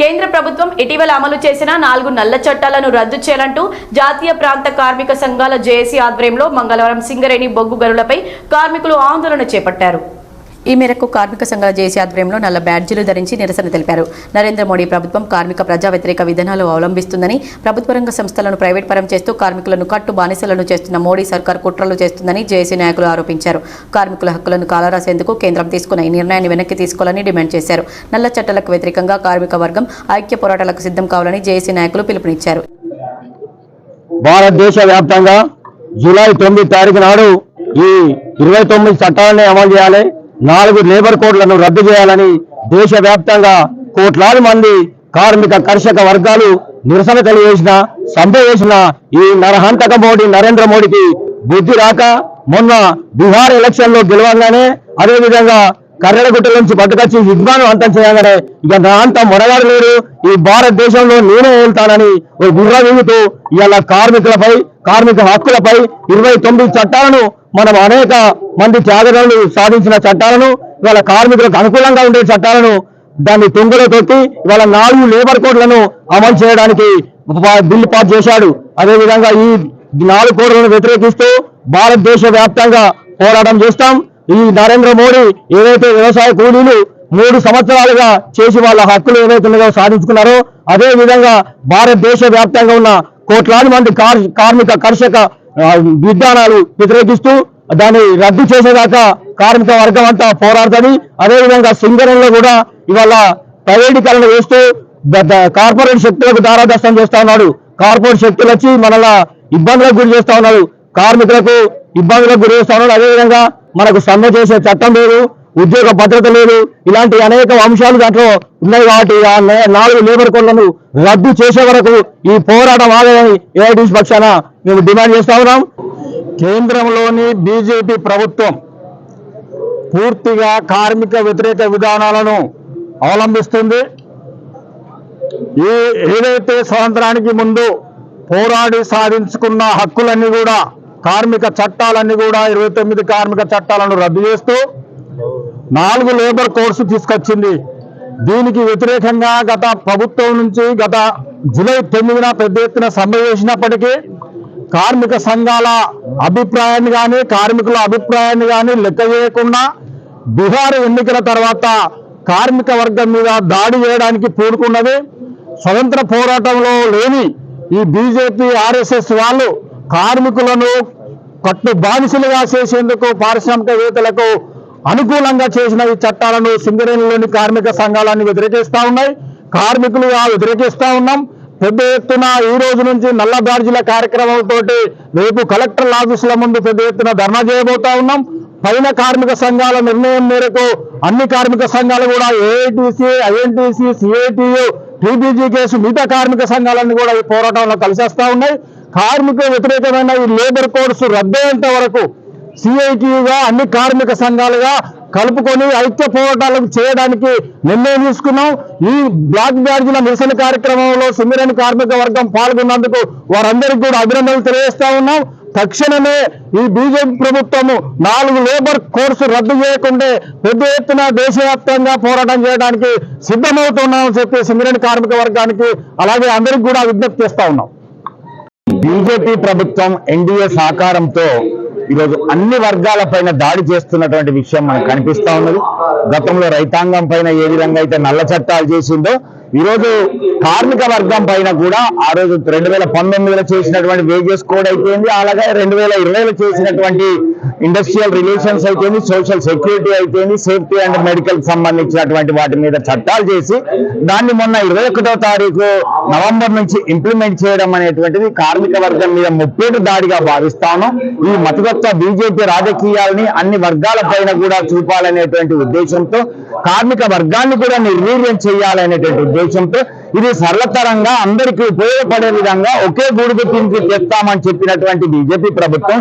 కేంద్ర ప్రభుత్వం ఇటీవల అమలు చేసిన నాలుగు నల్ల చట్టాలను రద్దు చేయాలంటూ జాతీయ ప్రాంత కార్మిక సంఘాల జేఏసీ ఆధ్వర్యంలో మంగళవారం సింగరేణి బొగ్గు గనులపై కార్మికులు ఆందోళన చేపట్టారు. ఈ మేరకు కార్మిక సంఘాల జేసీ ఆధ్వర్యంలో నల్ల బ్యాడ్జీలు ధరించి నిరసన తెలిపారు. నరేంద్ర మోడీ ప్రభుత్వం కార్మిక ప్రజా వ్యతిరేక విధానాలు అవలంబిస్తుందని ప్రభుత్వ రంగ సంస్థలను ప్రైవేట్ పరం చేస్తూ కార్మికులను కట్టు బానిసలను చేస్తున్న మోడీ సర్కార్ కుట్రలు చేస్తుందని జేసీ నాయకులు ఆరోపించారు. కార్మికుల హక్కులను కాలరాసేందుకు కేంద్రం తీసుకున్న ఈ నిర్ణయాన్ని వెనక్కి తీసుకోవాలని డిమాండ్ చేశారు. నల్ల చట్టాలకు వ్యతిరేకంగా కార్మిక వర్గం ఐక్య పోరాటాలకు సిద్ధం కావాలని జేసీ నాయకులు పిలుపునిచ్చారు. భారతదేశ వ్యాప్తంగా జూలై తొమ్మిది తారీఖు నాడు ఈ ఇరవై తొమ్మిది చట్టాలని అమలు చేయాలి. నాలుగు లేబర్ కోడ్లను రద్దు చేయాలని దేశవ్యాప్తంగా కోట్లాది మంది కార్మిక కర్షక వర్గాలు నిరసన తెలియజేసిన సమ్మె చేసిన ఈ నరహంతక మోడీ నరేంద్ర మోడీకి బుద్ధి రాక మొన్న బీహార్ ఎలక్షన్లో గెలవంగానే అదేవిధంగా కర్రెడగుట్ట నుంచి పట్టుకొచ్చి యుద్ధాన్ని అంతం చేయగానే ఇక నా అంత మొరగాడు ఈ భారతదేశంలో నేనే వెళ్తానని ఓ గుర్ర వీగుతూ ఇవాళ కార్మికులపై కార్మిక హక్కులపై ఇరవై తొమ్మిది చట్టాలను మనం అనేక మంది త్యాగరాలు సాధించిన చట్టాలను ఇవాళ కార్మికులకు అనుకూలంగా ఉండే చట్టాలను దాన్ని తుంగలో తొక్కి ఇవాళ నాలుగు లేబర్ కోడ్లను అమలు చేయడానికి బిల్లు పాస్ చేశాడు. అదేవిధంగా ఈ నాలుగు కోడ్లను వ్యతిరేకిస్తూ భారతదేశ వ్యాప్తంగా పోరాటం చేస్తాం. ఈ నరేంద్ర మోడీ ఏదైతే వ్యవసాయ కూలీలు మూడు సంవత్సరాలుగా చేసి వాళ్ళ హక్కులు ఏవైతే ఉన్నాయో సాధించుకున్నారో అదే విధంగా భారతదేశ వ్యాప్తంగా ఉన్న కోట్లాది మంది కార్- కార్మిక కర్షక విధానాలు వ్యతిరేకిస్తూ దాన్ని రద్దు చేసేదాకా కార్మిక వర్గం అంతా పోరాడుతుంది. అదేవిధంగా సింగరంలో కూడా ఇవాళ ప్రైవేటీకరణ చేస్తూ కార్పొరేట్ శక్తులకు దారాదర్శనం చేస్తా ఉన్నాడు. కార్పొరేట్ శక్తులు వచ్చి మనలా ఇబ్బందులకు గురి చేస్తా ఉన్నాడు. కార్మికులకు ఇబ్బందులకు గురి చేస్తా ఉన్నాడు. అదేవిధంగా మనకు సమ్మె చేసే చట్టం లేదు. ఉద్యోగ భద్రత లేదు ఇలాంటి అనేక అంశాలు దాంట్లో ఉన్నాయి కాబట్టి ఆ నాలుగు లేబర్ కోడ్లను రద్దు చేసే వరకు ఈ పోరాటం ఆగదని ఏఐటీసీ పక్షాన మేము డిమాండ్ చేస్తా ఉన్నాం. కేంద్రంలోని బీజేపీ ప్రభుత్వం పూర్తిగా కార్మిక వ్యతిరేక విధానాలను అవలంబిస్తుంది. ఈ ఏదైతే స్వాతంత్రానికి ముందు పోరాడి సాధించుకున్న హక్కులన్నీ కూడా కార్మిక చట్టాలన్నీ కూడా ఇరవై తొమ్మిది కార్మిక చట్టాలను రద్దు చేస్తూ నాలుగు లేబర్ కోర్సు తీసుకొచ్చింది. దీనికి వ్యతిరేకంగా గత ప్రభుత్వం నుంచి గత జూలై తొమ్మిదిన పెద్ద ఎత్తున సమ్మె చేసినప్పటికీ కార్మిక సంఘాల అభిప్రాయాన్ని కానీ కార్మికుల అభిప్రాయాన్ని కానీ లెక్క చేయకుండా బీహార్ ఎన్నికల తర్వాత కార్మిక వర్గం మీద దాడి చేయడానికి పూనుకున్నది. స్వతంత్ర పోరాటంలో లేని ఈ బీజేపీ ఆర్ఎస్ఎస్ వాళ్ళు కార్మికులను కట్టు బానిసలుగా చేసేందుకు పారిశ్రామికవేత్తలకు అనుకూలంగా చేసిన ఈ చట్టాలను సింగరేణిలోని కార్మిక సంఘాలన్నీ వ్యతిరేకిస్తా ఉన్నాయి. కార్మికులు వ్యతిరేకిస్తా ఉన్నాం. పెద్ద ఎత్తున ఈ రోజు నుంచి నల్ల బ్యాడ్జీల కార్యక్రమంతో రేపు కలెక్టర్ ఆఫీసుల ముందు పెద్ద ఎత్తున ధర్నా చేయబోతా ఉన్నాం. పైన కార్మిక సంఘాల నిర్ణయం మేరకు అన్ని కార్మిక సంఘాలు కూడా AITC INTC CITU TBG KS మిగతా కార్మిక సంఘాలన్నీ కూడా ఈ పోరాటంలో కలిసేస్తా ఉన్నాయి. కార్మిక వ్యతిరేకమైన ఈ లేబర్ కోడ్స్ రద్దయ్యేంత వరకు సిఐటియుగా అన్ని కార్మిక సంఘాలుగా కలుపుకొని ఐక్య పోరాటాలకు చేయడానికి నిర్ణయం తీసుకున్నాం. ఈ బ్లాక్ బ్యాడ్జీల నిరసన కార్యక్రమంలో సింగరేణి కార్మిక వర్గం పాల్గొన్నందుకు వారందరికీ కూడా అభినందనలు తెలియజేస్తా ఉన్నాం. తక్షణమే ఈ బీజేపీ ప్రభుత్వము నాలుగు లేబర్ కోర్సు రద్దు చేయకుండా పెద్ద ఎత్తున దేశవ్యాప్తంగా పోరాటం చేయడానికి సిద్ధమవుతున్నామని చెప్పి సింగరేణి కార్మిక వర్గానికి అలాగే అందరికి కూడా విజ్ఞప్తి చేస్తా ఉన్నాం. బీజేపీ ప్రభుత్వం ఎన్డీఏ సహకారంతో ఈరోజు అన్ని వర్గాల పైన దాడి చేస్తున్నటువంటి విషయం మనకు కనిపిస్తా ఉన్నది. గతంలో రైతాంగం పైన ఏ విధంగా అయితే నల్ల చట్టాలు చేసిందో ఈరోజు కార్మిక వర్గం పైన కూడా ఆ రోజు రెండు వేల పంతొమ్మిదిలో చేసినటువంటి వేజెస్ కోడ్ అయిపోయింది అలాగే రెండు వేల ఇరవైలో చేసినటువంటి ఇండస్ట్రియల్ రిలేషన్స్ అయిపోయింది సోషల్ సెక్యూరిటీ అయిపోయింది సేఫ్టీ అండ్ మెడికల్ సంబంధించినటువంటి వాటి మీద చట్టాలు చేసి దాన్ని మొన్న ఇరవై ఒకటో తారీఖు నవంబర్ నుంచి ఇంప్లిమెంట్ చేయడం అనేటువంటిది కార్మిక వర్గం మీద ముప్పేటు దాడిగా భావిస్తాను. ఈ మతతత్వ బీజేపీ రాజకీయాలని అన్ని వర్గాల పైన కూడా చూపాలనేటువంటి ఉద్దేశంతో కార్మిక వర్గాన్ని కూడా నిర్వీర్యం చేయాలనేటువంటి ఉద్దేశంతో ఇది సరళతరంగా అందరికీ ఉపయోగపడే విధంగా ఒకే గొడుగు కింద తెస్తామని చెప్పినటువంటి బీజేపీ ప్రభుత్వం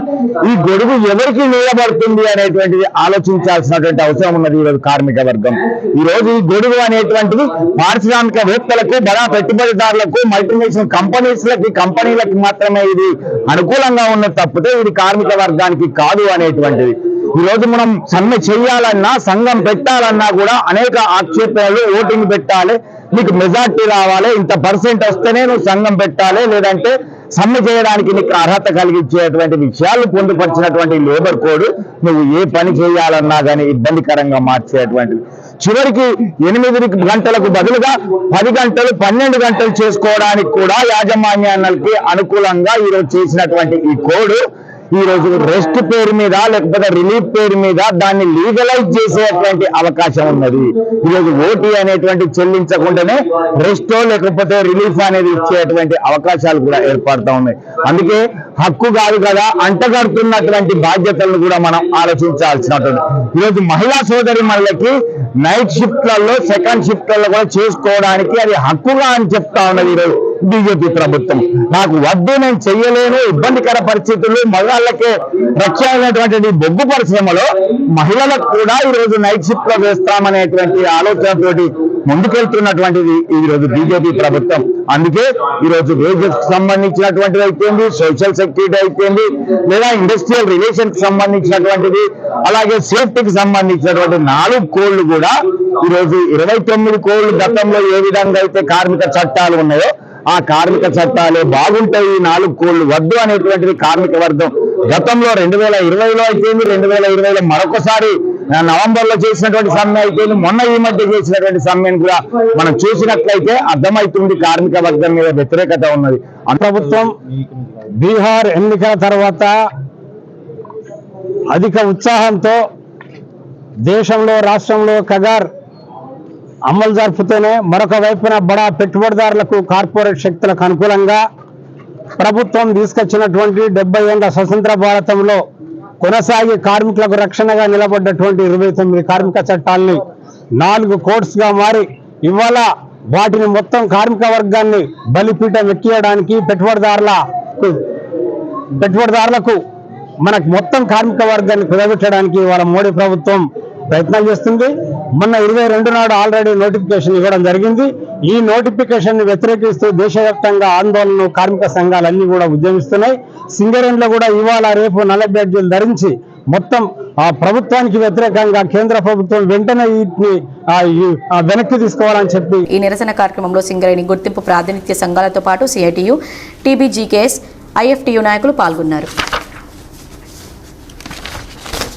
ఈ గొడుగు ఎవరికి నిలబడుతుంది అనేటువంటిది ఆలోచించాల్సినటువంటి అవసరం ఉన్నది ఈరోజు కార్మిక వర్గం. ఈ రోజు ఈ గొడుగు అనేటువంటిది పారిశ్రామికవేత్తలకు బడా పెట్టుబడిదారులకు మల్టీనేషనల్ కంపెనీస్లకి కంపెనీలకు మాత్రమే ఇది అనుకూలంగా ఉన్న తప్పితే ఇది కార్మిక వర్గానికి కాదు అనేటువంటిది. ఈ రోజు మనం సమ్మె చేయాలన్నా సంఘం పెట్టాలన్నా కూడా అనేక ఆక్షేపణలు ఓటింగ్ పెట్టాలి. నీకు మెజార్టీ రావాలి ఇంత పర్సెంట్ వస్తేనే నువ్వు సంఘం పెట్టాలి లేదంటే సమ్మె చేయడానికి నీకు అర్హత కలిగించేటువంటి విషయాలు పొందుపరిచినటువంటి లేబర్ కోడ్ నువ్వు ఏ పని చేయాలన్నా కానీ ఇబ్బందికరంగా మార్చేటువంటిది. చివరికి ఎనిమిది గంటలకు బదులుగా పది గంటలు పన్నెండు గంటలు చేసుకోవడానికి కూడా యాజమాన్యానికి అనుకూలంగా ఈరోజు చేసినటువంటి ఈ కోడ్ ఈ రోజు రెస్ట్ పేరు మీద లేకపోతే రిలీఫ్ పేరు మీద దాన్ని లీగలైజ్ చేసేటువంటి అవకాశం ఉన్నది. ఈ రోజు ఓటీ అనేటువంటి చెల్లించకుండానే రెస్ట్ లేకపోతే రిలీఫ్ అనేది ఇచ్చేటువంటి అవకాశాలు కూడా ఏర్పడతా ఉన్నాయి. అందుకే హక్కు కాదు కదా అంటగడుతున్నటువంటి బాధ్యతలను కూడా మనం ఆలోచించాల్సినటువంటి. ఈరోజు మహిళా సోదరి మళ్ళకి నైట్ షిఫ్ట్లలో సెకండ్ షిఫ్ట్లలో కూడా చేసుకోవడానికి అది హక్కుగా అని చెప్తా ఉన్నది ఈరోజు బీజేపీ ప్రభుత్వం. నాకు వద్దు నేను చెయ్యలేను ఇబ్బందికర పరిస్థితులు మగాళ్ళకే రక్షణటువంటి బొగ్గు పరిశ్రమలో మహిళలకు కూడా ఈ రోజు నైట్ షిఫ్ట్లో వేస్తామనేటువంటి ఆలోచనతోటి ముందుకెళ్తున్నటువంటిది ఈ రోజు బీజేపీ ప్రభుత్వం. అందుకే ఈ రోజు వేజెస్ సంబంధించినటువంటిది అయిపోయింది సోషల్ సెక్యూరిటీ అయిపోయింది లేదా ఇండస్ట్రియల్ రిలేషన్కి సంబంధించినటువంటిది అలాగే సేఫ్టీకి సంబంధించినటువంటి నాలుగు కోళ్ళు కూడా ఈరోజు ఇరవై తొమ్మిది కోళ్ళు గతంలో ఏ విధంగా అయితే కార్మిక చట్టాలు ఉన్నాయో ఆ కార్మిక చట్టాలే బాగుంటాయి నాలుగు కోళ్ళు వద్దు అనేటువంటిది కార్మిక వర్గం. గతంలో రెండు వేల ఇరవైలో అయిపోయింది రెండు వేల ఇరవైలో మరొకసారి నవంబర్లో చేసినటువంటి సమ్మె అయిపోయింది. మొన్న ఈ మధ్య చేసినటువంటి సమ్మెను కూడా మనం చూసినట్లయితే అర్థమవుతుంది కార్మిక వర్గం మీద వ్యతిరేకత ఉన్నది. ప్రభుత్వం బీహార్ ఎన్నికల తర్వాత అధిక ఉత్సాహంతో దేశంలో రాష్ట్రంలో కగార్ అమలు జరుపుతూనే మరొక వైపున బడా పెట్టుబడిదారులకు కార్పొరేట్ శక్తులకు అనుకూలంగా ప్రభుత్వం తీసుకొచ్చినటువంటి డెబ్బై ఏళ్ళ స్వతంత్ర భారతంలో కొనసాగి కార్మికులకు రక్షణగా నిలబడ్డటువంటి ఇరవై తొమ్మిది కార్మిక చట్టాలని నాలుగు కోర్ట్స్ మారి ఇవాళ వాటిని మొత్తం కార్మిక వర్గాన్ని బలిపీఠం ఎక్కియడానికి పెట్టుబడిదారుల పెట్టుబడిదారులకు మనకు మొత్తం కార్మిక వర్గాన్ని కుదబెట్టడానికి ఇవాళ మోడీ ప్రభుత్వం ప్రయత్నాలు చేస్తుంది. మొన్న ఇరవై రెండు నాడు ఆల్రెడీ నోటిఫికేషన్ ఇవ్వడం జరిగింది. ఈ నోటిఫికేషన్ని వ్యతిరేకిస్తూ దేశవ్యాప్తంగా ఆందోళన కార్మిక సంఘాలన్నీ కూడా ఉద్యమిస్తున్నాయి. సింగరేణిలో కూడా ఇవాళ రేపు నల్ల బ్యాడ్జీలు ధరించి మొత్తం ఆ ప్రభుత్వానికి వ్యతిరేకంగా కేంద్ర ప్రభుత్వం వెంటనే వీటిని వెనక్కి తీసుకోవాలని చెప్పి ఈ నిరసన కార్యక్రమంలో సింగరేణి గుర్తింపు ప్రాతినిధ్య సంఘాలతో పాటు సిఐటియు టీబీజీకేఎస్ ఐఎఫ్టియు నాయకులు పాల్గొన్నారు.